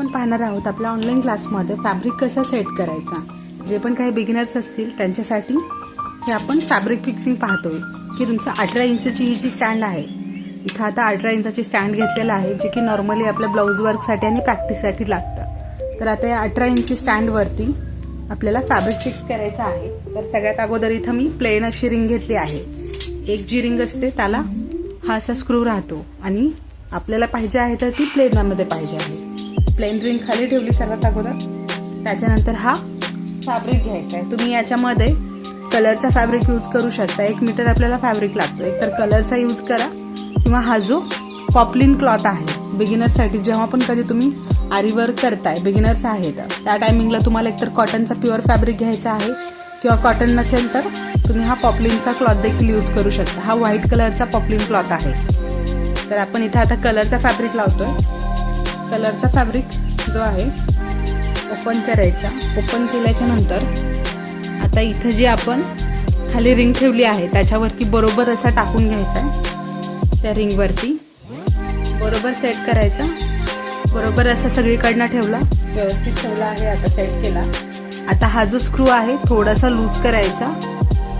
आपण पाहणार आहोत आपल्या ऑनलाईन क्लासमध्ये फॅब्रिक कसा सेट करायचा? जे पण काही बिगिनर्स असतील त्यांच्यासाठी हे आपण फॅब्रिक फिक्सिंग पाहतोय. की तुमचं अठरा इंचची ही जी स्टँड आहे इथं आता अठरा इंचाची स्टँड घेतलेला आहे जे की नॉर्मली आपल्या ब्लाऊज वर्कसाठी आणि प्रॅक्टिससाठी लागतं. तर आता या अठरा इंची स्टँडवरती आपल्याला फॅब्रिक फिक्स करायचं आहे. तर सगळ्यात अगोदर इथं मी प्लेन अशी रिंग घेतली आहे. एक जी रिंग असते त्याला हा असा स्क्रू राहतो. आणि आपल्याला पाहिजे आहे तर ती प्लेनमध्ये पाहिजे आहे. प्लेन रिंग खाली ठेवली सर्वात अगोदर. त्याच्यानंतर हा फॅब्रिक घ्यायचा आहे. तुम्ही याच्यामध्ये कलरचा फॅब्रिक यूज करू शकता. एक मीटर आपल्याला फॅब्रिक लागतो. एक तर कलरचा यूज करा किंवा हा जो पॉपलिन क्लॉथ आहे बिगिनरसाठी जेव्हा पण कधी तुम्ही आरीवर करताय बिगिनर्स आहेत त्या टायमिंगला तुम्हाला एकतर कॉटनचा प्युअर फॅब्रिक घ्यायचा आहे किंवा कॉटन नसेल तर तुम्ही हा पॉपलिनचा क्लॉथ देखील यूज करू शकता. हा व्हाईट कलरचा पॉपलिन क्लॉथ आहे. तर आपण इथं आता कलरचा फॅब्रिक लावतोय. कलरचा फॅब्रिक जो आहे ओपन करायचा. ओपन केल्याच्यानंतर आता इथं जी आपण खाली रिंग ठेवली आहे त्याच्यावरती बरोबर असा टाकून घ्यायचा. आहे त्या रिंगवरती बरोबर सेट करायचा. बरोबर असा सगळीकडनं ठेवला. व्यवस्थित ठेवला आहे आता सेट केला. आता हा जो स्क्रू आहे थोडासा लूज करायचा.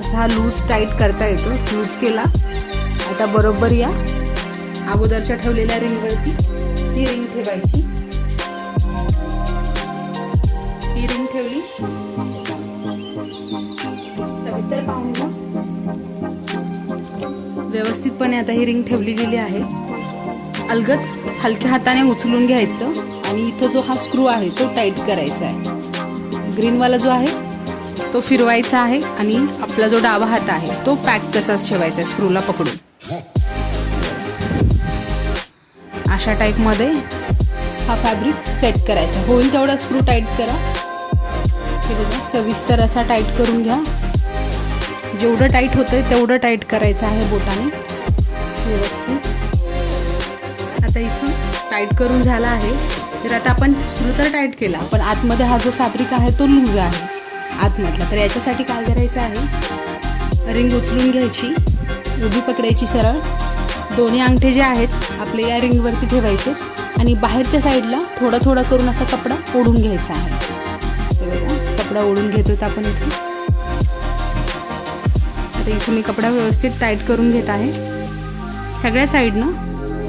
असा हा लूज टाईट करता येतो. लूज केला. आता बरोबर या अगोदरच्या ठेवलेल्या रिंगवरती ती रिंग ठेवायची. ती रिंग ठेवली. सविस्तर पाहून घ्या. व्यवस्थितपणे आता ही रिंग ठेवली गेली आहे. अलगत हलक्या हाताने उचलून घ्यायचं आणि इथं जो हा स्क्रू आहे तो टाईट करायचा आहे. ग्रीनवाला जो आहे तो फिरवायचा आहे आणि आपला जो डावा हात आहे तो पॅक तसाच ठेवायचा आहे स्क्रूला पकडून. अशा टाईपमध्ये हा फॅब्रिक सेट करायचा. होईल तेवढा स्क्रू टाईट करा. हे बघा सविस्तर असा टाईट करून घ्या. जेवढं टाईट होतं तेवढं टाईट करायचं आहे बोटाने. व्यवस्थित आता इथून टाईट करून झाला आहे. तर आता आपण स्क्रू तर टाईट केला पण आतमध्ये हा जो फॅब्रिक आहे तो लूज आहे. आतमधला. तर याच्यासाठी काय करायचं आहे? रिंग उचलून घ्यायची. उभी पकडायची सरळ. दोन्ही अंगठे जे आहेत आपले या रिंगवरती ठेवायचे आणि बाहेरच्या साईडला थोडा थोडा करून असा कपडा ओढून घ्यायचा आहे. कपडा ओढून घेतो तर आपण इथे. आता इथे मी कपडा व्यवस्थित टाईट करून घेत आहे. सगळ्या साईडनं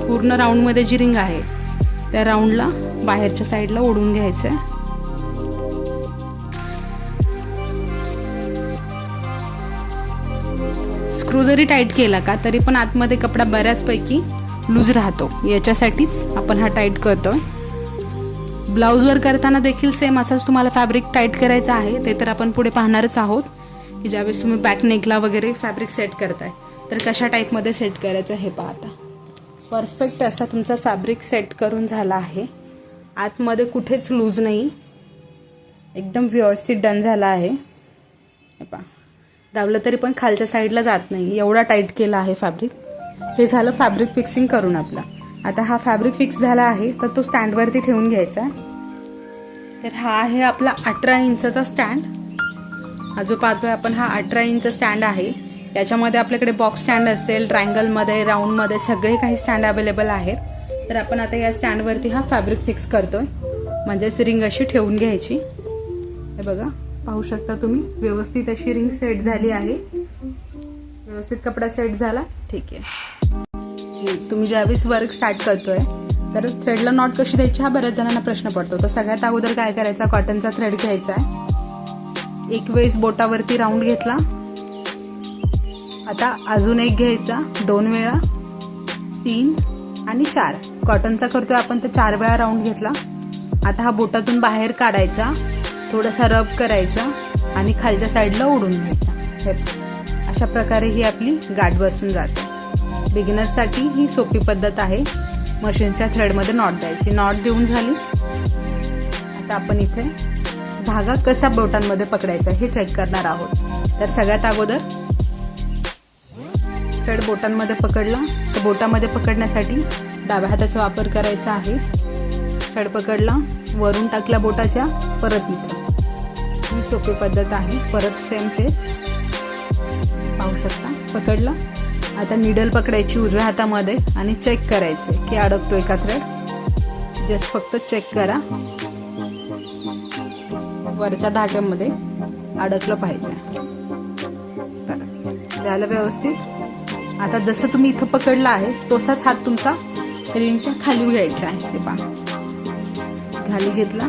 पूर्ण राऊंडमध्ये जी रिंग आहे त्या राऊंडला बाहेरच्या साईडला ओढून घ्यायचं आहे स्क्रू जरी टाईट केला का तरी पण आतमध्ये कपडा बऱ्याचपैकी लूज राहतो. याच्यासाठीच आपण हा टाईट करतो ब्लाऊजवर करताना देखील सेम असाच तुम्हाला फॅब्रिक टाईट करायचं आहे ते तर आपण पुढे पाहणारच आहोत. की ज्यावेळेस तुम्ही बॅक नेकला वगैरे फॅब्रिक सेट करताय तर कशा टाईपमध्ये सेट करायचं हे पाहता परफेक्ट असा तुमचा फॅब्रिक सेट करून झाला आहे. आतमध्ये कुठेच लूज नाही. एकदम व्यवस्थित डन झाला आहे. हे पहा. दाबलं तरी पण खालच्या साईडला जात नाही. एवढा टाईट केला आहे फॅब्रिक. हे झालं फॅब्रिक फिक्सिंग करून आपला. आता हा फॅब्रिक फिक्स झाला आहे तर तो स्टँडवरती ठेवून घ्यायचा तर हा आहे आपला अठरा इंचाचा स्टँड. हा जो पाहतोय आपण हा अठरा इंच स्टँड आहे. याच्यामध्ये आपल्याकडे बॉक्स स्टँड असेल ट्रायंगलमध्ये राऊंडमध्ये सगळे काही स्टँड अवेलेबल आहेत. तर आपण आता या स्टँडवरती हा फॅब्रिक फिक्स करतोय. म्हणजेच रिंग अशी ठेवून घ्यायची. हे बघा. पाहू शकता तुम्ही. व्यवस्थित अशी रिंग सेट झाली आहे. व्यवस्थित कपडा सेट झाला. ठीक आहे. तुम्ही ज्यावेळेस वर्क स्टार्ट करतोय तर थ्रेडला नॉट कशी द्यायची हा बऱ्याच जणांना प्रश्न पडतो. तर सगळ्यात अगोदर काय करायचा? कॉटनचा थ्रेड घ्यायचा आहे. एक वेळेस बोटावरती राऊंड घेतला. आता अजून एक घ्यायचा. दोन वेळा. तीन आणि चार. कॉटनचा करतोय आपण तर चार वेळा राऊंड घेतला. आता हा बोटातून बाहेर काढायचा. थोडासा रब करायचा आणि खालच्या साईडला ओढून घ्यायचा. हे अशा प्रकारे ही आपली गाठ बसून जाते. बिगिनर्ससाठी ही सोपी पद्धत आहे. मशीनच्या थ्रेडमध्ये नॉट द्यायची. नॉट देऊन झाली. आता आपण इथे धागा कसा बोटांमध्ये पकडायचा हे चेक करणार आहोत. तर सगळ्यात अगोदर थ्रेड बोटांमध्ये पकडला. तर बोटामध्ये पकडण्यासाठी डाव्या हाताचा वापर करायचा आहे. थ्रेड पकडला. वरून टाकल्या बोटाच्या परत इथं. ही सोपी पद्धत आहे. परत सेम ते. पाहू शकता? पकडलं? आता निडल पकडायची उजव्या हातामध्ये आणि चेक करायचे की अडकतोय का थ्रेड जस्ट फक्त चेक करा. वरच्या धाग्यामध्ये अडकलं पाहिजे. झालं व्यवस्थित? आता जसं तुम्ही इथं पकडला आहे तसाच हात तुमचा रिंगच्या खाली घ्यायचा आहे. ते खाली घेतला.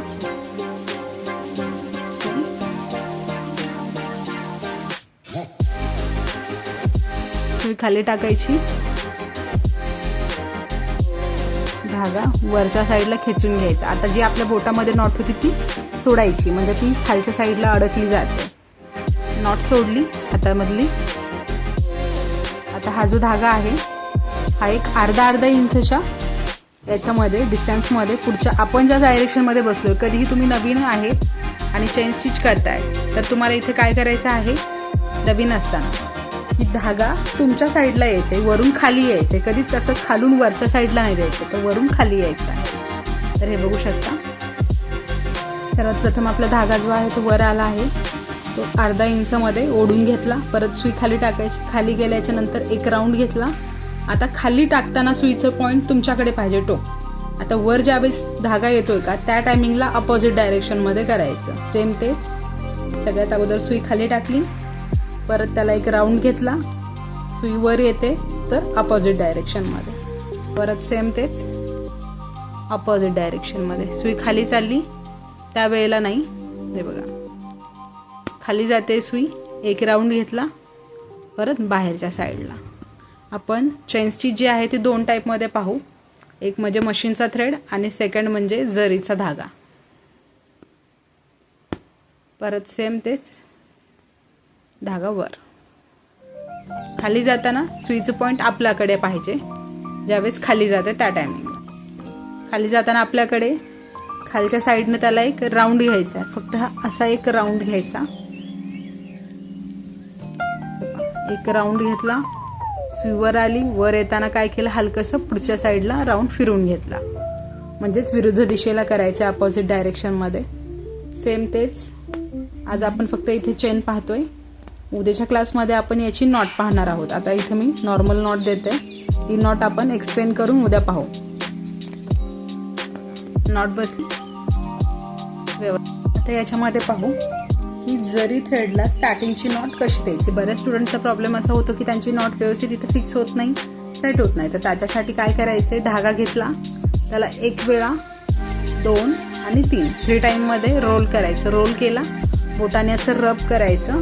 खाली टाकायची. धागा वरच्या साईडला खेचून घ्यायचा. आता जी आपल्या बोटामध्ये नॉट होती ती सोडायची. म्हणजे ती खालच्या साईडला अडकली जाते. नॉट सोडली हातामधली आता हा जो धागा आहे हा एक अर्धा अर्धा इंचच्या याच्यामध्ये डिस्टन्समध्ये पुढच्या आपण ज्या डायरेक्शनमध्ये बसलो कधीही तुम्ही नवीन आहेत आणि चेन स्टिच करताय तर तुम्हाला इथे काय करायचं आहे? नवीन असताना. की धागा तुमच्या साईडला यायचं आहे वरून खाली यायचं आहे कधीच असं खालून वरच्या साईडला नाही द्यायचं तर वरून खाली यायचं आहे. तर हे बघू शकता. सर्वात प्रथम आपला धागा जो आहे तो वर आला आहे. तो अर्धा इंचमध्ये ओढून घेतला परत सुई खाली टाकायची खाली गेल्याच्यानंतर एक राऊंड घेतला. आता खाली टाकताना सुईचं पॉईंट तुमच्याकडे पाहिजे टोक आता वर ज्यावेळेस धागा येतोय का त्या टायमिंगला अपोजिट डायरेक्शनमध्ये करायचं. सेम तेच सगळ्यात अगोदर सुई खाली टाकली. परत त्याला एक राऊंड घेतला. सुई वर येते तर अपोजिट डायरेक्शनमध्ये परत सेम तेच. अपोजिट डायरेक्शनमध्ये सुई खाली चालली. त्यावेळेला नाही. हे बघा. खाली जाते सुई. एक राऊंड घेतला. परत बाहेरच्या साईडला आपण चेन्सची जी आहे ती दोन टाईपमध्ये पाहू. एक म्हणजे मशीनचा थ्रेड आणि सेकंड म्हणजे जरीचा धागा. परत सेम तेच. धागा वर. खाली जाताना सुईचं पॉईंट आपल्याकडे पाहिजे. ज्यावेळेस खाली जाते त्या टायमिंगला खाली जाताना आपल्याकडे खालच्या साईडनं त्याला एक राऊंड घ्यायचा आहे. फक्त हा असा एक राऊंड घ्यायचा. एक राऊंड घेतला. वर आली वर येताना काय केलं? हलकंसं पुढच्या साईडला राऊंड फिरून घेतला. म्हणजेच विरुद्ध दिशेला करायचं अपोजिट डायरेक्शनमध्ये सेम तेच. आज आपण फक्त इथे चेन पाहतोय. उद्याच्या क्लासमध्ये आपण याची नॉट पाहणार आहोत. आता इथे मी नॉर्मल नॉट देते. ही नॉट आपण एक्सप्लेन करून उद्या पाहू. नॉट बसली. व्यवस्थित. आता याच्यामध्ये पाहू. की जरी थ्रेडला स्टार्टिंगची नॉट कशी द्यायची? बऱ्याच स्टुडंटचा प्रॉब्लेम असा होतो की त्यांची नॉट व्यवस्थित इथे फिक्स होत नाही सेट होत नाही. तर त्याच्यासाठी काय करायचं धागा घेतला. त्याला एक वेळा दोन आणि तीन. थ्री टाईममध्ये रोल करायचं. रोल केला. बोटाने असं रब करायचं.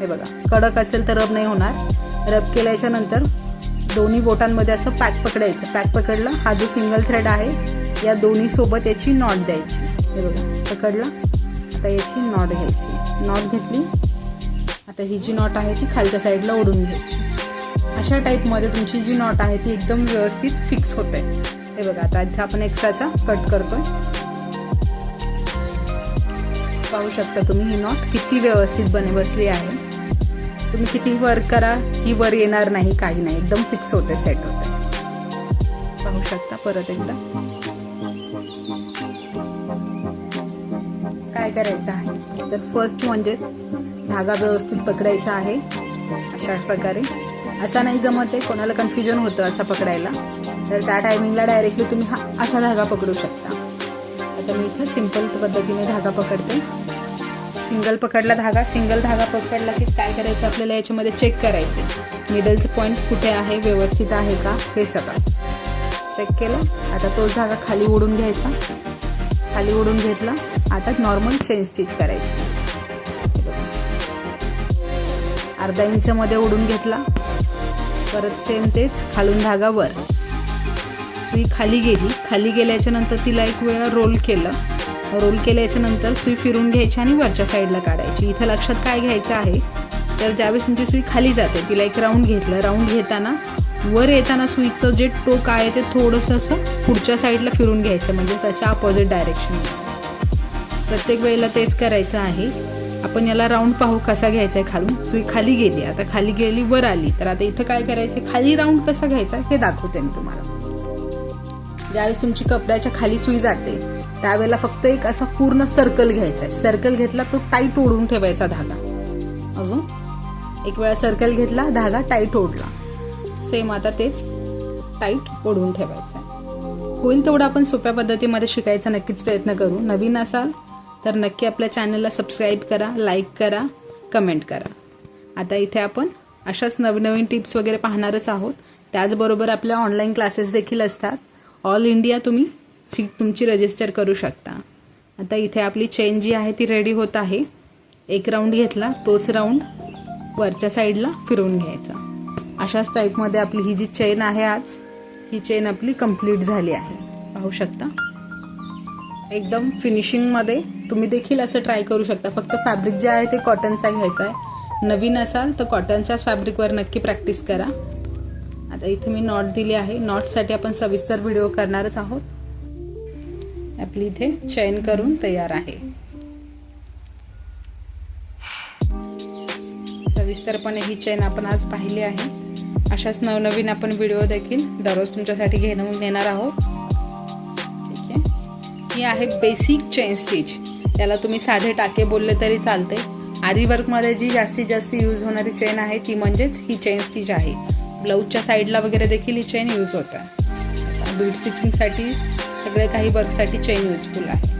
हे बघा. कडक असेल तर रब नाही होणार. रब केल्याच्यानंतर दोन्ही बोटांमध्ये असं पॅक पकडायचं. पॅक पकडलं. हा जो सिंगल थ्रेड आहे या दोन्ही सोबत याची नॉट द्यायची. हे बघा. पकडला. आता याची नॉट घ्यायची. नॉट घेतली. आता ही जी नॉट आहे ती खालच्या साईडला ओढून घ्यायची. अशा टाईपमध्ये तुमची जी नॉट आहे ती एकदम व्यवस्थित फिक्स होते. हे बघा आता इथे आपण एक्स्ट्राचा कट करतोय. पाहू शकता तुम्ही ही नॉट किती व्यवस्थित बने बसली आहे. तुम्ही किती वर्क करा ही वर येणार नाही काही नाही. एकदम फिक्स होते सेट होते. पाहू शकता परत एकदा. काय करायचं आहे? तर फर्स्ट म्हणजेच धागा व्यवस्थित पकडायचा आहे. अशा प्रकारे. असा नाही जमत आहे कोणाला कन्फ्युजन होतं असा पकडायला. तर त्या टायमिंगला डायरेक्टली तुम्ही हा असा धागा पकडू शकता. आता मी इथं सिंपल पद्धतीने धागा पकडते. सिंगल पकडला धागा सिंगल धागा पकडला की काय करायचं आपल्याला याच्यामध्ये चेक करायचं. मिडलचं पॉईंट कुठे आहे व्यवस्थित आहे का हे सगळं. चेक केलं. आता तोच धागा खाली ओढून घ्यायचा. खाली ओढून घेतला. आता नॉर्मल चेन स्टिच करायची. अर्धा इंचमध्ये ओढून घेतला. परत सेम तेच खालून धागावर सुई खाली गेली. खाली गेल्याच्यानंतर तिला एक वेळा रोल केलं. रोल केल्याच्यानंतर सुई फिरून घ्यायची आणि वरच्या साईडला काढायची. इथं लक्षात काय घ्यायचं आहे? तर ज्यावेळेस तुमची सुई खाली जाते तिला एक राऊंड घेतलं. राऊंड घेताना वर येताना सुईचं जे टोक आहे ते थोडंसं असं पुढच्या साईडला फिरून घ्यायचं म्हणजे त्याच्या अपोजिट डायरेक्शन प्रत्येक वेळेला तेच करायचं आहे. आपण याला राऊंड पाहू कसा घ्यायचा आहे खालून. सुई खाली गेली आता खाली गेली वर आली. तर आता इथं काय करायचं? खाली राऊंड कसा घ्यायचा हे दाखवते मी तुम्हाला. ज्यावेळेस तुमची कपड्याच्या खाली सुई जाते त्यावेळेला फक्त एक असा पूर्ण सर्कल घ्यायचा आहे. सर्कल घेतला तो टाईट ओढून ठेवायचा धागा. अजून एक वेळा सर्कल घेतला धागा टाईट ओढला. सेम आता तेच टाईट ओढून आहे होईल तेवढं आपण सोप्या पद्धतीमध्ये शिकायचा नक्कीच प्रयत्न करू. नवीन असाल तर नक्की आपल्या चॅनलला सबस्क्राईब करा लाईक करा कमेंट करा. आता इथे आपण अशाच नवनवीन टिप्स वगैरे पाहणारच आहोत. त्याचबरोबर आपल्या ऑनलाईन क्लासेस देखील असतात. ऑल इंडिया तुम्ही सीट तुमची रजिस्टर करू शकता. आता इथे आपली चेन जी आहे ती रेडी होत आहे. एक राऊंड घेतला तोच राऊंड वरच्या साईडला फिरवून घ्यायचा. अशाच टाईपमध्ये आपली ही जी चेन आहे आज ही चेन आपली कंप्लीट झाली आहे. पाहू शकता? एकदम फिनिशिंगमध्ये तुम्ही देखील असं ट्राय करू शकता. फक्त फॅब्रिक जे आहे ते कॉटनचा घ्यायचा आहे. नवीन असाल तर कॉटनच्याच फॅब्रिकवर नक्की प्रॅक्टिस करा. आता इथे मी नॉट दिली आहे. नॉटसाठी आपण सविस्तर व्हिडिओ करणारच आहोत. आपली इथे चैन करून तयार आहे. सविस्तरपणे ही चैन आपण आज पाहिली आहे. अशाच नवनवीन आपण व्हिडिओ देखील दररोज तुमच्यासाठी घेऊन येणार आहोत. ठीक आहे? ही आहे बेसिक चेन स्टिच त्याला तुम्ही साधे टाके बोलले तरी चालते आरी वर्कमध्ये जी जास्तीत जास्त यूज होणारी चेन आहे ती म्हणजेच ही चेन स्टिच आहे. ब्लाऊजच्या साईडला वगैरे देखील ही चेन यूज होतं बीड स्टिचिंगसाठी सगळे काही वर्कसाठी चेन युजफुल आहे.